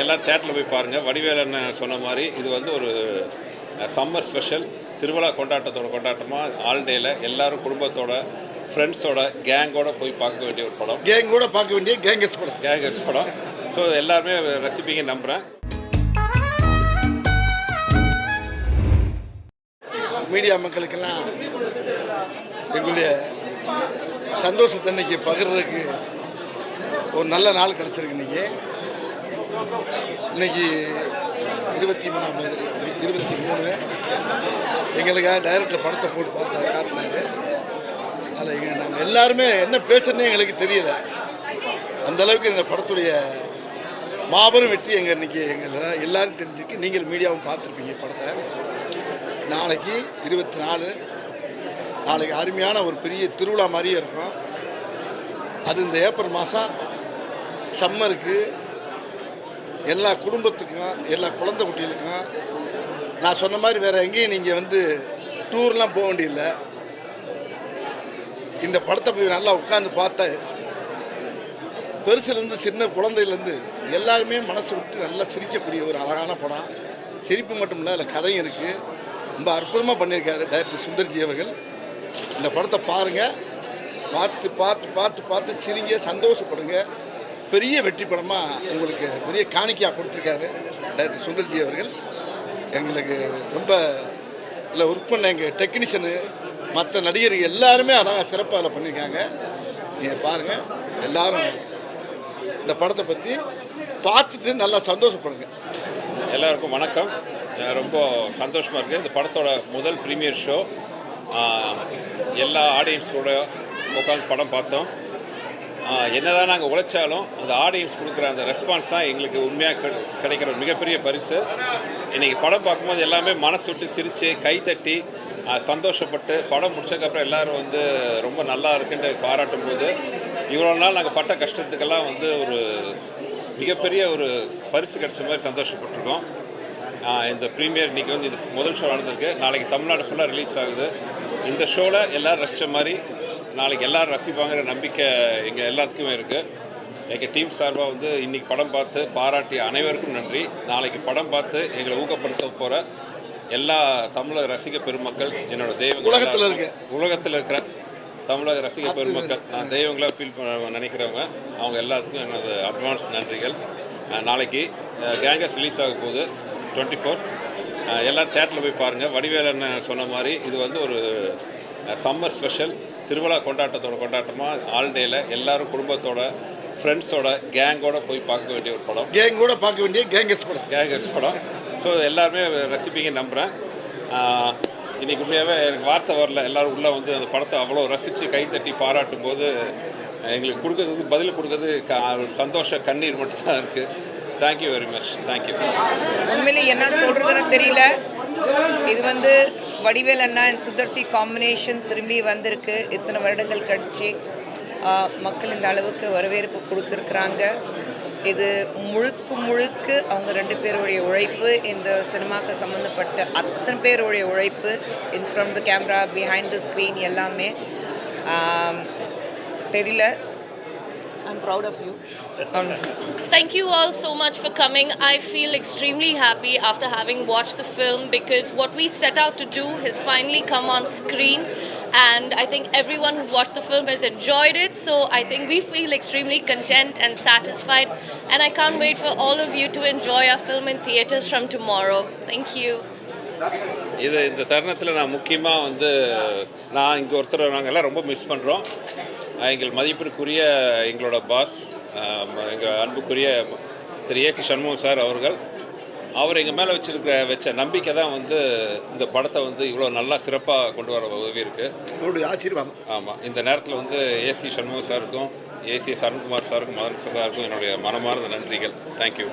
எல்லாரும் தேட்டரில் போய் பாருங்கள் வடிவேல் அண்ணன் சொன்ன மாதிரி இது வந்து ஒரு சம்மர் ஸ்பெஷல் திருவிழா கொண்டாட்டத்தோட கொண்டாட்டமாக ஆல்டேயில் எல்லாரும் குடும்பத்தோட ஃப்ரெண்ட்ஸோட கேங்கோட போய் பார்க்க வேண்டிய ஒரு படம். கேங் கூட பார்க்க வேண்டிய கேங்கஸ் படம். கேங்கர்ஸ் படம். ஸோ எல்லாருமே ரசிப்பீங்கன்னு நம்புகிறேன் மீடியா மக்களுக்கெல்லாம் எங்களுடைய சந்தோஷத்தை இன்னைக்கு பகிர்றதுக்கு ஒரு நல்ல நாள் கிடச்சிருக்கு இன்னைக்கு. இன்னைக்கு இருபத்தி மூணாம் இருபத்தி மூணு. எங்களுக்காக டைரக்டர் படத்தை போட்டு பார்த்து காட்டினாங்க அதில் எங்கள் நாங்கள் எல்லாருமே என்ன பேசுறதுனே எங்களுக்கு தெரியல. அந்த அளவுக்கு இந்த படத்துடைய மாபெரும் வெற்றி எங்கள் இன்னைக்கு எங்களை எல்லாரும் தெரிஞ்சிருக்கு. நீங்கள் மீடியாவும் பார்த்துருப்பீங்க படத்தை. நாளைக்கு இருபத்தி நாலு. நாளைக்கு அருமையான ஒரு பெரிய திருவிழா மாதிரியே இருக்கும். அது இந்த ஏப்ரல் மாதம் சம்மருக்கு எல்லா குடும்பத்துக்கும் எல்லா குழந்தை குட்டிகளுக்கும் நான் சொன்ன மாதிரி வேறு எங்கேயும் நீங்கள் வந்து டூர்லாம் போக வேண்டியதில்லை. இந்த படத்தை போய் நல்லா உட்காந்து பார்த்த பெருசுலேருந்து சின்ன குழந்தையிலேருந்து எல்லாருமே மனசு விட்டு நல்லா சிரிக்கக்கூடிய ஒரு அழகான படம். சிரிப்பு மட்டும் இல்லை அதில் கதையும் இருக்குது ரொம்ப அற்புதமாக பண்ணியிருக்காரு டைரக்டர் சுந்தர்ஜி அவர்கள். இந்த படத்தை பாருங்கள் பார்த்து பார்த்து பார்த்து பார்த்து சிரிங்க சந்தோஷப்படுங்க. பெரிய வெற்றி படமாக உங்களுக்கு பெரிய காணிக்கையாக கொடுத்துருக்காரு டைரக்டர் சுந்தர்ஜி அவர்கள். எங்களுக்கு ரொம்ப இல்லை ஒர்க் பண்ண எங்கள் டெக்னீஷியனு மற்ற நடிகர்கள் எல்லாருமே அழகாக சிறப்பாக அதில் பண்ணியிருக்காங்க. நீங்கள் பாருங்கள் எல்லாரும் இந்த படத்தை பற்றி பார்த்துட்டு நல்லா சந்தோஷப்படுங்க. எல்லாருக்கும் வணக்கம். ரொம்ப சந்தோஷமாக இருக்குது இந்த படத்தோட முதல் ப்ரீமியர் ஷோ எல்லா ஆடியன்ஸோட உட்காந்து படம் பார்த்தோம். என்னதான் நாங்கள் உழைச்சாலும் அந்த ஆடியன்ஸ் கொடுக்குற அந்த ரெஸ்பான்ஸ் தான் எங்களுக்கு உண்மையாக கிடைக்கிற ஒரு மிகப்பெரிய பரிசு. இன்றைக்கி படம் பார்க்கும்போது எல்லாமே மனசு விட்டு சிரித்து கைத்தட்டி சந்தோஷப்பட்டு படம் முடிச்சதுக்கப்புறம் எல்லாரும் வந்து ரொம்ப நல்லா இருக்குன்னு பாராட்டும் போது இவ்வளோ நாள் நாங்கள் பட்ட கஷ்டத்துக்கெல்லாம் வந்து ஒரு மிகப்பெரிய ஒரு பரிசு கிடைச்ச மாதிரி சந்தோஷப்பட்டிருக்கோம். இந்த ப்ரீமியர் இன்னைக்கு வந்து இது முதல் ஷோ நடந்திருக்கு நாளைக்கு தமிழ்நாடு ஃபுல்லாக ரிலீஸ் ஆகுது. இந்த ஷோவில் எல்லோரும் ரசித்த மாதிரி நாளைக்கு எல்லாரும் ரசிப்பாங்கிற நம்பிக்கை எங்கள் எல்லாத்துக்குமே இருக்குது எங்கள் டீம் சார்பாக வந்து இன்னைக்கு படம் பார்த்து பாராட்டிய அனைவருக்கும் நன்றி. நாளைக்கு படம் பார்த்து எங்களை ஊக்கப்படுத்த போகிற எல்லா தமிழக ரசிக பெருமக்கள் என்னோட தெய்வங்கள் உலகத்துல இருக்கிற தமிழக ரசிக பெருமக்கள். நான் தெய்வங்களாக ஃபீல் பண்ண நினைக்கிறவங்க. அவங்க எல்லாத்துக்கும் எனது அட்வான்ஸ் நன்றிகள். நாளைக்கு கேங்கஸ் ரிலீஸ் ஆக போகுது டுவெண்ட்டி ஃபோர்த் எல்லோரும் தேட்டரில் போய் பாருங்கள் வடிவேல் அண்ணன் சொன்ன மாதிரி இது வந்து ஒரு சம்மர் ஸ்பெஷல் திருவிழா கொண்டாட்டத்தோட கொண்டாட்டமாக ஆல்டேயில் எல்லாரும் குடும்பத்தோட ஃப்ரெண்ட்ஸோட கேங்கோட போய் பார்க்க வேண்டிய ஒரு படம். கேங் கூட பார்க்க வேண்டிய கேங்கஸ் படம். கேங்கர்ஸ் படம். ஸோ எல்லாருமே ரசிப்பீங்கன்னு நம்புகிறேன் இன்னைக்கு உண்மையாகவே எனக்கு வார்த்தை வரல. எல்லாரும் உள்ளே வந்து அந்த படத்தை அவ்வளோ ரசித்து கைத்தட்டி பாராட்டும் போது எங்களுக்கு கொடுக்கறதுக்கு பதில் கொடுக்கறது க- ஒரு சந்தோஷ கண்ணீர் மட்டும்தான் இருக்குது தேங்க்யூ வெரி மச் தேங்க்யூ உண்மையிலே என்ன சொல்கிறதுன்னு தெரியல. இது வந்து வடிவேல் அண்ணா அண்ட் காம்பினேஷன் திரும்பி வந்திருக்கு. இத்தனை வருடங்கள் கழிச்சு மக்கள் இந்த அளவுக்கு வரவேற்பு கொடுத்துருக்குறாங்க. இது முழுக்க முழுக்க அவங்க ரெண்டு பேருடைய உழைப்பு இந்த சினிமாவுக்கு சம்மந்தப்பட்ட அத்தனை பேருடைய உழைப்பு in from the camera behind the screen எல்லாமே தெரியல. I'm proud of you Thank you all so much for coming. I feel extremely happy after having watched the film because what we set out to do has finally come on screen. And I think everyone who's watched the film has enjoyed it. So I think we feel extremely content and satisfied. And I can't wait for all of you to enjoy our film in theaters from tomorrow. Thank you. இது இந்த தருணத்தில் நான் முக்கியமாக வந்து நான் இங்கே ஒருத்தர் நாங்கள் எல்லாம் ரொம்ப மிஸ் பண்ணுறோம் எங்கள் மதிப்பிற்குரிய எங்களோட பாஸ் எங்கள் அன்புக்குரிய திரு ஏசி சண்முகம் சார் அவர்கள் அவர் எங்கள் மேலே வச்சிருக்கிற வச்ச நம்பிக்கை தான் வந்து இந்த படத்தை வந்து இவ்வளோ நல்லா சிறப்பாக கொண்டு வர உதவி இருக்குது ஆசீர்வாதம். ஆமாம் இந்த நேரத்தில் வந்து ஏசி சண்முகம் சாருக்கும் ஏசி சரண்குமார் சாருக்கும் மதன் சாருக்கும் என்னுடைய மனமார்ந்த நன்றிகள். தேங்க்யூ